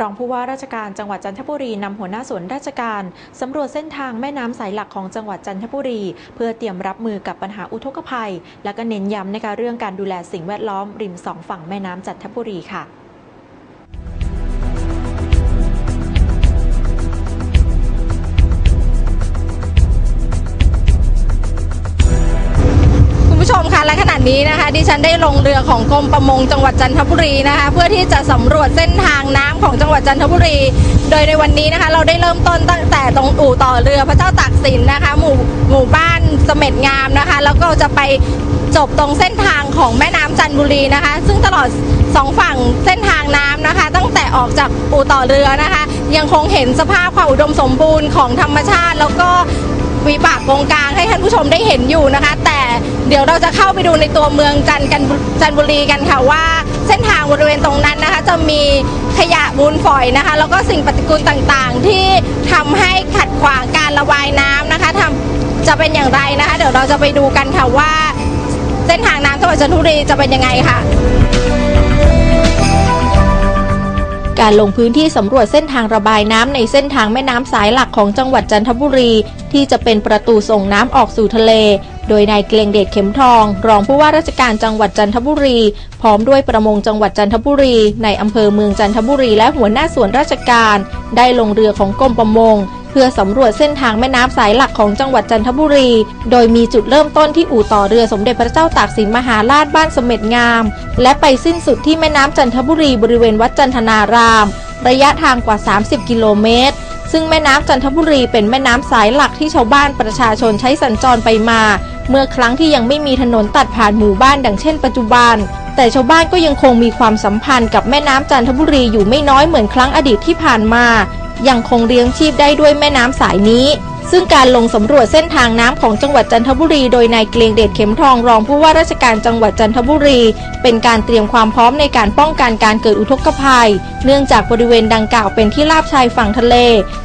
รองผู้ว่าราชการจังหวัดจันทบุรีนำหัวหน้าส่วนราชการสำรวจเส้นทางแม่น้ำสายหลักของจังหวัดจันทบุรี เพื่อเตรียมรับมือกับปัญหาอุทกภัย และก็เน้นย้ำนะคะเรื่องการดูแลสิ่งแวดล้อมริมสองฝั่งแม่น้ำจันทบุรีค่ะ นี้นะคะดิฉันได้ลงเรือของกรมประมงจังหวัดจันทบุรีนะคะ เพื่อที่จะสำรวจเส้นทางน้ำของจังหวัดจันทบุรี โดยในวันนี้นะคะ เราได้เริ่มต้นตั้งแต่ตรงอู่ต่อเรือพระเจ้าตากสินนะคะ หมู่หมู่บ้านเสม็ดงามนะคะ แล้วก็จะไปจบตรงเส้นทางของแม่น้ำจันทบุรีนะคะ ซึ่งตลอดสองฝั่งเส้นทางน้ำนะคะ ตั้งแต่ออกจากอู่ต่อเรือนะคะ ยังคงเห็นสภาพความอุดมสมบูรณ์ของธรรมชาติ แล้วก็วิบากกงกลางให้ท่านผู้ชมได้เห็นอยู่นะคะ แต่ เดี๋ยวเราจะเข้าไปดูในตัวเมืองจันทร์กันจันบุรีกันค่ะว่า เส้นทางบริเวณตรงนั้นนะคะ จะมีขยะมูลฝอยนะคะ แล้วก็สิ่งปฏิกูลต่างๆ ที่ทำให้ขัดขวางการระบายน้ำนะคะทำจะเป็นอย่างไรนะคะ เดี๋ยวเราจะไปดูกันค่ะว่า เส้นทางน้ำจังหวัดจันทบุรีจะเป็นยังไงค่ะ การลงพื้นที่สำรวจเส้นทางระบายน้ำในเส้นทางแม่น้ำสายหลักของจังหวัดจันทบุรี ที่จะเป็นประตูส่งน้ำออกสู่ทะเล โดยนายเกรียงเดชเข็มทอง รองผู้ว่าราชการจังหวัดจันทบุรี พร้อมด้วยประมงจังหวัดจันทบุรี ในอำเภอเมืองจันทบุรีและหัวหน้าส่วนราชการ ได้ลงเรือของกรมประมง เพื่อสำรวจเส้นทางแม่น้ำสายหลักของจังหวัดจันทบุรี โดยมีจุดเริ่มต้นที่อู่ต่อเรือสมเด็จพระเจ้าตากสินมหาราชบ้านสม็ดงาม และไปสิ้นสุดที่แม่น้ำจันทบุรีบริเวณวัดจันทนาราม ระยะทางกว่า 30 กิโลเมตรซึ่งแม่น้ำจันทบุรีเป็นแม่น้ำสายหลักที่ชาวบ้านประชาชนใช้สัญจรไปมา เมื่อครั้งที่ยังไม่มีถนนตัดผ่านหมู่บ้านดังเช่นปัจจุบัน แต่ชาวบ้านก็ยังคงมีความสัมพันธ์กับแม่น้ำจันทบุรีอยู่ไม่น้อยเหมือนครั้งอดีตที่ผ่านมายังคงเลี้ยงชีพได้ด้วยแม่น้ำสายนี้ ซึ่งการลงสำรวจเส้นทางน้ำของจังหวัดจันทบุรี โดยนายเกรียงเดชเข็มทองรองผู้ว่าราชการจังหวัดจันทบุรี เป็นการเตรียมความพร้อมในการป้องกันการเกิดอุทกภัย เนื่องจากบริเวณดังกล่าวเป็นที่ราบชายฝั่งทะเล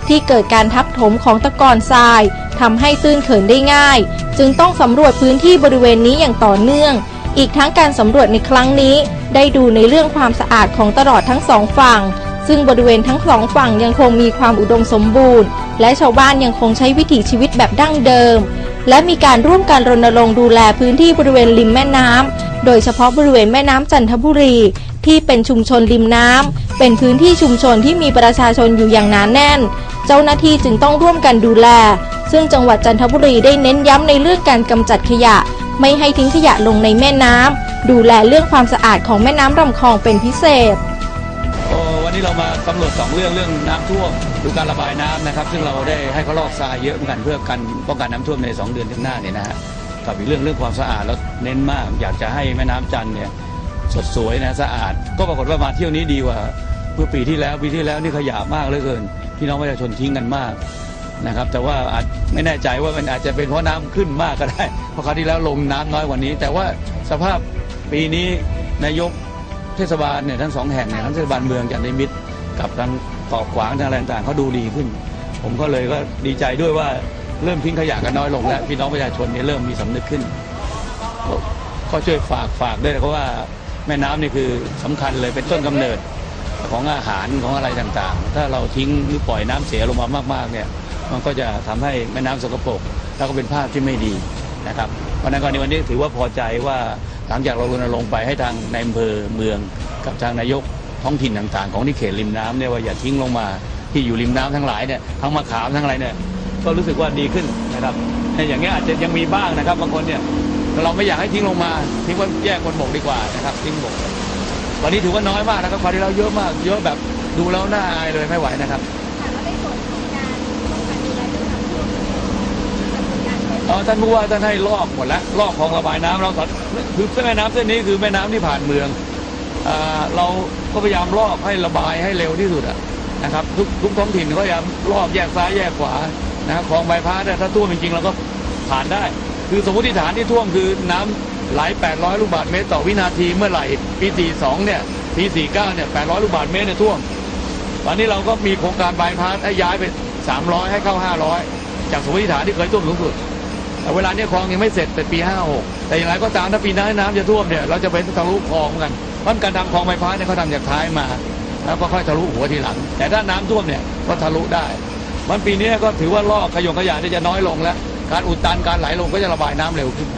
ที่เกิดการทับถมของตะกอนทรายทำให้ตื้นเขินได้ง่าย จึงต้องสำรวจพื้นที่บริเวณนี้อย่างต่อเนื่อง อีกทั้งการสำรวจในครั้งนี้ ได้ดูในเรื่องความสะอาดของตลอดทั้งสองฝั่ง ซึ่งบริเวณทั้งสองฝั่งยังคงมีความอุดมสมบูรณ์ และชาวบ้านยังคงใช้วิถีชีวิตแบบดั้งเดิม และมีการร่วมกันรณรงค์ดูแลพื้นที่บริเวณริมแม่น้ำโดยเฉพาะบริเวณแม่น้ำจันทบุรี ที่เป็นชุมชนริมน้ำเป็นพื้นที่ชุมชนที่มีประชาชนอยู่อย่างหนาแน่น เจ้าหน้าที่จึงต้องร่วมกันดูแล ซึ่งจังหวัดจันทบุรีได้เน้นย้ำในเรื่องการกำจัดขยะ ไม่ให้ทิ้งขยะลงในแม่น้ำดูแลเรื่องความสะอาดของแม่น้ำลำคลองเป็นพิเศษ นี้เรามาสำรวจสองเรื่องเรื่องน้ำท่วมดูการระบายน้ำนะครับ ซึ่งเราได้ให้เขาลอกทรายเยอะเหมือนกันเพื่อกันป้องกันน้ำท่วมใน 2 เดือนข้างหน้าเนี่ยนะฮะกับอีกเรื่องเรื่องความสะอาดแล้วเน้นมาก อยากจะให้แม่น้ำจันทร์เนี่ยสดสวยนะสะอาด ก็ปรากฏว่ามาเที่ยวนี้ดีกว่าเมื่อปีที่แล้วปีที่แล้วนี่ขยะมากเหลือเกินพี่น้องประชาชนทิ้งกันมากนะครับแต่ว่าอาจไม่แน่ใจว่ามันอาจจะเป็นเพราะน้ำขึ้นมากก็ได้ เพราะคราวที่แล้วลงน้ำน้อยกว่านี้ แต่ว่าสภาพปีนี้นายก เทศบาลเนี่ยทั้งสองแห่งเนี่ยทั้งเทศบาลเมืองจันทมิตรกับทางตอกขวางทางอะไรต่างๆเขาดูดีขึ้น ผมก็เลยก็ดีใจด้วยว่าเริ่มทิ้งขยะกันน้อยลงแล้วพี่น้องประชาชนเนี่ยเริ่มมีสำนึกขึ้นก็ช่วยฝากฝากด้วยเพราะว่าแม่น้ำนี่คือสำคัญเลยเป็นต้นกำเนิดของอาหารของอะไรต่างๆ ถ้าเราทิ้งหรือปล่อยน้ำเสียลงมามากๆเนี่ยมันก็จะทำให้แม่น้ำสกปรกแล้วก็เป็นภาพที่ไม่ดีนะครับเพราะฉะนั้นก็ในวันนี้ถือว่าพอใจว่า หลังจากเรารณรงค์ไปให้ทางในอำเภอเมือง กับทางนายกท้องถิ่นต่างๆ ของที่เขตริมน้ำเนี่ยว่าอย่าทิ้งลงมาที่อยู่ริมน้ำทั้งหลายเนี่ยทั้งมะขามทั้งอะไรเนี่ยก็รู้สึกว่าดีขึ้นนะครับในอย่างเงี้ยอาจจะยังมีบ้างนะครับบางคนเนี่ยเราไม่อยากให้ทิ้งลงมาทิ้งไว้แยกบนบกดีกว่านะครับทิ้งบกตอนนี้ถือว่าน้อยมากนะครับคราวที่แล้วเยอะมากเยอะแบบดูแล้วน่าอายเลยไม่ไหวนะครับเออ ท่านผู้ว่าท่านให้ลอกหมดแล้วลอกคลองระบายน้ำเราสอนคือแม่น้ำเส้นนี้คือแม่น้ำที่ผ่านเมืองอเราก็พยายามลอกให้ระบายให้เร็วที่สุดนะครับ ทุกทุกท้องถิ่นก็พยายามลอกแยกซ้ายแยกขวานะครับคลองใบพัดถ้าท่วมจริงๆเราก็ผ่านได้ คือสมมติฐานที่ท่วมคือน้ำไหล 800 ลูกบาศก์เมตรต่อวินาทีเมื่อไหร่ปี42เนี่ยปี49เนี่ย800 ลูกบาศก์เมตรเนี่ยท่วมวันนี้เราก็มีโครงการใบพัดให้ย้ายไป 300 ให้เข้า 500 จากสมมติฐานที่เคยท่วมสูงสุด แต่เวลาเนี้ยคลองยังไม่เสร็จแต่ปีห้าหกแต่อย่างไรก็ตามถ้าปีน้าน้ำจะท่วมเนี่ยเราจะไปทะลุคลองกันเพราะการทำคลองไฟฟ้าเนี่ยเขาทำจากท้ายมา แล้วก็ค่อยทะลุหัวทีหลัง แต่ถ้าน้ำท่วมเนี่ยก็ทะลุได้มันปีนี้ก็ถือว่าลอกขยงขยะเนี่ยจะน้อยลงแล้ว การอุดตันการไหลลงก็จะระบายน้ำเร็วขึ้น